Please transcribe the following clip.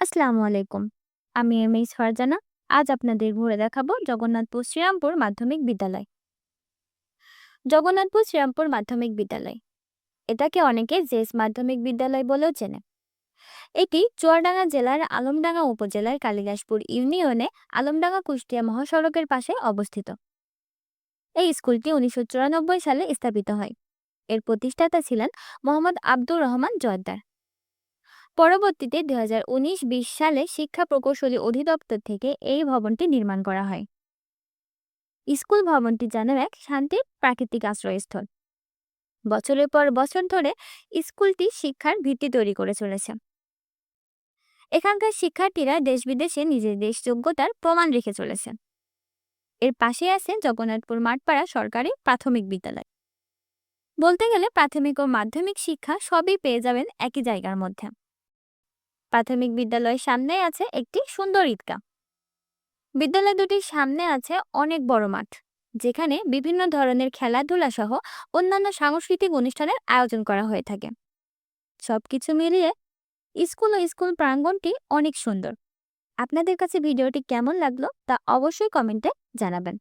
আসসালামু আলাইকুম। আমি এম এইচ ফারজানা। আজ আপনাদের ঘুরে দেখাবো জগন্নাথপুর শ্রীরামপুর মাধ্যমিক বিদ্যালয়। জগন্নাথপুর শ্রীরামপুর মাধ্যমিক বিদ্যালয়। এটাকে অনেকে জেস মাধ্যমিক বিদ্যালয় বলেও চেনে। এটি চুয়াডাঙ্গা জেলার আলমডাঙ্গা উপজেলার কালিদাসপুর ইউনিয়নে আলমডাঙ্গা কুষ্টিয়া মহাসড়কের পাশে অবস্থিত। এই স্কুলটি উনিশশো চুরানব্বই সালে স্থাপিত হয়। এর প্রতিষ্ঠাতা ছিলেন মোহাম্মদ আব্দুর রহমান জয়দার পরবর্তীতে দুই হাজার সালে শিক্ষা প্রকৌশলী অধিদপ্তর থেকে এই ভবনটি নির্মাণ করা হয়। স্কুল ভবনটি যেন এক শান্তির প্রাকৃতিক আশ্রয়স্থল। বছরের পর বছর ধরে স্কুলটি শিক্ষার ভিত্তি তৈরি করে চলেছে। এখানকার শিক্ষার্থীরা দেশ বিদেশে নিজের দেশ যোগ্যতার প্রমাণ রেখে চলেছে। এর পাশে আছে জগন্নাথপুর মাঠপাড়া সরকারি প্রাথমিক বিদ্যালয়। বলতে গেলে প্রাথমিক ও মাধ্যমিক শিক্ষা সবই পেয়ে যাবেন একই জায়গার মধ্যে। প্রাথমিক বিদ্যালয়ের সামনে আছে একটি সুন্দর ঈদগাহ। বিদ্যালয় দুটির সামনে আছে অনেক বড় মাঠ, যেখানে বিভিন্ন ধরনের খেলাধুলা সহ অন্যান্য সাংস্কৃতিক অনুষ্ঠানের আয়োজন করা হয়ে থাকে। সবকিছু মিলিয়ে স্কুল ও স্কুল প্রাঙ্গণটি অনেক সুন্দর। আপনাদের কাছে ভিডিওটি কেমন লাগল তা অবশ্যই কমেন্টে জানাবেন।